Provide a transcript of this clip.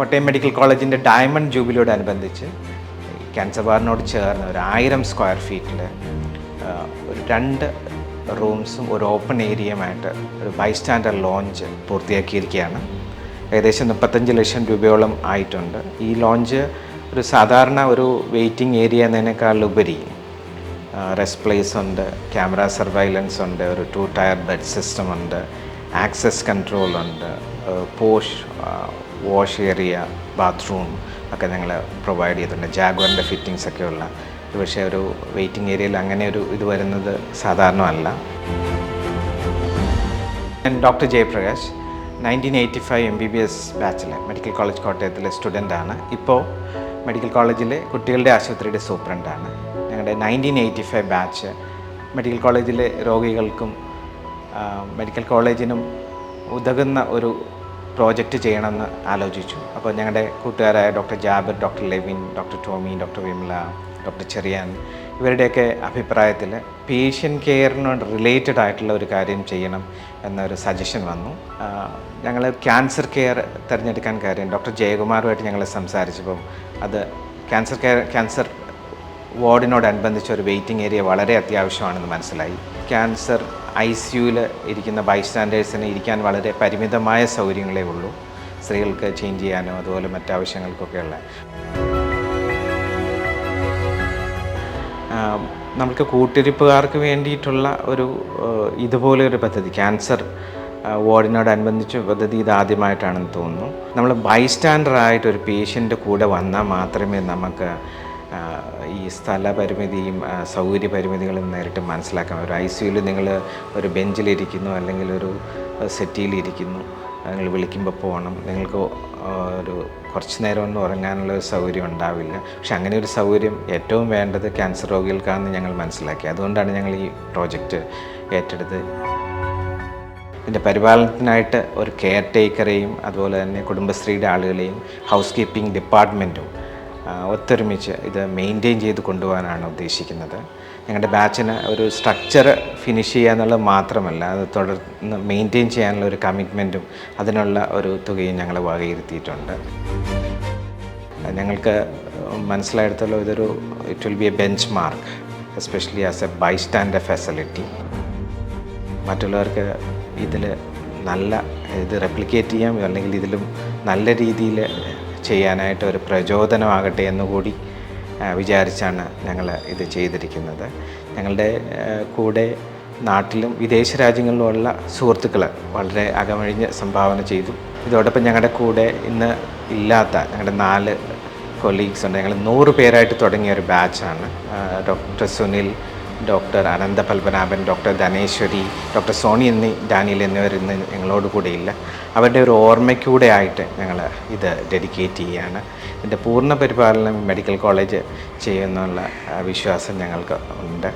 Kottayam medical കോളേജിന്റെ diamond ജൂബിലിയോട് അനുബന്ധിച്ച് ക്യാൻസർ വാർഡിനോട് ചേർന്ന് ഒരു ആയിരം സ്ക്വയർ ഫീറ്റിൽ ഒരു രണ്ട് റൂംസും ഒരു ഓപ്പൺ ഏരിയയുമായിട്ട് ഒരു ബൈസ്റ്റാൻഡർ ലോഞ്ച് പൂർത്തിയാക്കിയിരിക്കുകയാണ്. ഏകദേശം മുപ്പത്തഞ്ച് ലക്ഷം രൂപയോളം ആയിട്ടുണ്ട്. ഈ ലോഞ്ച് ഒരു സാധാരണ ഒരു വെയിറ്റിംഗ് ഏരിയ എന്നതിനേക്കാളുപരി റെസ്റ്റ് പ്ലേസ് ഉണ്ട് ക്യാമറ സർവൈലൻസ് ഉണ്ട് ഒരു ടു ടയർ ബെഡ് സിസ്റ്റം ഉണ്ട് ആക്സസ് കൺട്രോൾ ഉണ്ട് പോഷ് വാഷ് ഏരിയ ബാത്റൂം ഒക്കെ ഞങ്ങൾ പ്രൊവൈഡ് ചെയ്തിട്ടുണ്ട്. ജാഗ്വറിന്റെ ഫിറ്റിങ്സ് ഒക്കെ ഉള്ള പക്ഷേ ഒരു വെയിറ്റിംഗ് ഏരിയയിൽ അങ്ങനെ ഒരു ഇത് വരുന്നത് സാധാരണമല്ല. ഞാൻ doctor Jayaprakash nineteen eighty five M B B S ബാച്ചിലെ medical college കോട്ടയത്തിലെ സ്റ്റുഡന്റാണ് ഇപ്പോൾ മെഡിക്കൽ കോളേജിലെ കുട്ടികളുടെ ആശുപത്രിയുടെ സൂപ്രണ്ടാണ് ഞങ്ങളുടെ nineteen eighty five batch medical കോളേജിലെ രോഗികൾക്കും മെഡിക്കൽ കോളേജിനും ഉതകുന്ന ഒരു പ്രോജക്റ്റ് ചെയ്യണമെന്ന് ആലോചിച്ചു. അപ്പോൾ ഞങ്ങളുടെ കൂട്ടുകാരായ doctor Jabir doctor Levin doctor Tomy doctor Vimala doctor Cheriyan ഇവരുടെയൊക്കെ അഭിപ്രായത്തിൽ പേഷ്യൻ കെയറിനോട് റിലേറ്റഡ് ആയിട്ടുള്ള ഒരു കാര്യം ചെയ്യണം എന്നൊരു സജഷൻ വന്നു. ഞങ്ങൾ ക്യാൻസർ കെയർ തിരഞ്ഞെടുക്കാൻ കാര്യം ഡോക്ടർ ജയകുമാറുമായിട്ട് ഞങ്ങൾ സംസാരിച്ചപ്പം അത് ക്യാൻസർ കെയർ ക്യാൻസർ വാർഡിനോടനുബന്ധിച്ച് ഒരു വെയിറ്റിംഗ് ഏരിയ വളരെ അത്യാവശ്യമാണെന്ന് മനസ്സിലായി. ക്യാൻസർ ഐ സിയുയിൽ ഇരിക്കുന്ന ബൈസ്റ്റാൻഡേഴ്സിന് ഇരിക്കാൻ വളരെ പരിമിതമായ സൗകര്യങ്ങളേ ഉള്ളൂ. സ്ത്രീകൾക്ക് ചേഞ്ച് ചെയ്യാനോ അതുപോലെ മറ്റാവശ്യങ്ങൾക്കൊക്കെയുള്ള. നമുക്ക് കൂട്ടിരിപ്പുകാർക്ക് വേണ്ടിയിട്ടുള്ള ഒരു ഇതുപോലെ ഒരു പദ്ധതി ക്യാൻസർ വാർഡിനോടനുബന്ധിച്ച് പദ്ധതി ഇതാദ്യമായിട്ടാണെന്ന് തോന്നുന്നു. നമ്മൾ ബൈസ്റ്റാൻഡറായിട്ട് ഒരു പേഷ്യന്റെ കൂടെ വന്നാൽ മാത്രമേ നമുക്ക് ഈ സ്ഥല പരിമിതിയും സൗകര്യ പരിമിതികളും നേരിട്ട് മനസ്സിലാക്കാൻ ഒരു ഐ സിയുയിൽ നിങ്ങൾ ഒരു ബെഞ്ചിലിരിക്കുന്നു അല്ലെങ്കിൽ ഒരു സെറ്റിയിലിരിക്കുന്നു നിങ്ങൾ വിളിക്കുമ്പോൾ പോകണം. നിങ്ങൾക്ക് ഒരു കുറച്ച് നേരം ഒന്നും ഉറങ്ങാനുള്ള ഒരു സൗകര്യം ഉണ്ടാവില്ല. പക്ഷെ അങ്ങനെ ഒരു സൗകര്യം ഏറ്റവും വേണ്ടത് ക്യാൻസർ രോഗികൾക്കാണെന്ന് ഞങ്ങൾ മനസ്സിലാക്കി. അതുകൊണ്ടാണ് ഞങ്ങൾ ഈ പ്രോജക്റ്റ് ഏറ്റെടുത്ത് ഇതിന്റെ പരിപാലനത്തിനായിട്ട് ഒരു കെയർ ടേക്കറെയും അതുപോലെ തന്നെ കുടുംബശ്രീയുടെ ആളുകളെയും ഹൗസ് കീപ്പിംഗ് ഡിപ്പാർട്ട്മെന്റും ഒത്തൊരുമിച്ച് ഇത് മെയിന്റെയിൻ ചെയ്ത് കൊണ്ടുപോകാനാണ് ഉദ്ദേശിക്കുന്നത്. ഞങ്ങളുടെ ബാച്ചിന് ഒരു സ്ട്രക്ചർ ഫിനിഷ് ചെയ്യുക എന്നുള്ളത് മാത്രമല്ല അത് തുടർന്ന് മെയിന്റെയിൻ ചെയ്യാനുള്ള ഒരു കമ്മിറ്റ്മെന്റും അതിനുള്ള ഒരു തുകയും ഞങ്ങൾ വകയിരുത്തിയിട്ടുണ്ട്. ഞങ്ങൾക്ക് മനസ്സിലായിടത്തോളം ഇതൊരു it will be a benchmark especially as a bystander facility മറ്റുള്ളവർക്ക് ഇതിൽ നല്ല ഇത് റെപ്ലിക്കേറ്റ് ചെയ്യാം അല്ലെങ്കിൽ ഇതിലും നല്ല രീതിയിൽ ചെയ്യാനായിട്ട് ഒരു പ്രചോദനമാകട്ടെ എന്നുകൂടി വിചാരിച്ചാണ് ഞങ്ങൾ ഇത് ചെയ്തിരിക്കുന്നത്. ഞങ്ങളുടെ കൂടെ നാട്ടിലും വിദേശ രാജ്യങ്ങളിലുമുള്ള സുഹൃത്തുക്കൾ വളരെ അകമഴിഞ്ഞ് സംഭാവന ചെയ്തു. ഇതോടൊപ്പം ഞങ്ങളുടെ കൂടെ ഇന്ന് ഇല്ലാത്ത ഞങ്ങളുടെ നാല് കൊളീഗ്സ് ഉണ്ട്. ഞങ്ങൾ നൂറ് പേരായിട്ട് തുടങ്ങിയ ഒരു ബാച്ചാണ് doctor Sunil doctor Anantha Padmanabhan doctor Dhaneshwari doctor Soni എന്നീ ഡാനിയൽ എന്നിവർ ഇന്ന് ഞങ്ങളോട് കൂടെ ഇല്ല അവരുടെ ഒരു ഓർമ്മയ്ക്കൂടെ ആയിട്ട് ഞങ്ങൾ ഇത് ഡെഡിക്കേറ്റ് ചെയ്യുകയാണ്. ഇതിന്റെ പൂർണ പരിപാലനം മെഡിക്കൽ കോളേജ് ചെയ്യുന്നുള്ള വിശ്വാസം ഞങ്ങൾക്ക് ഉണ്ട്.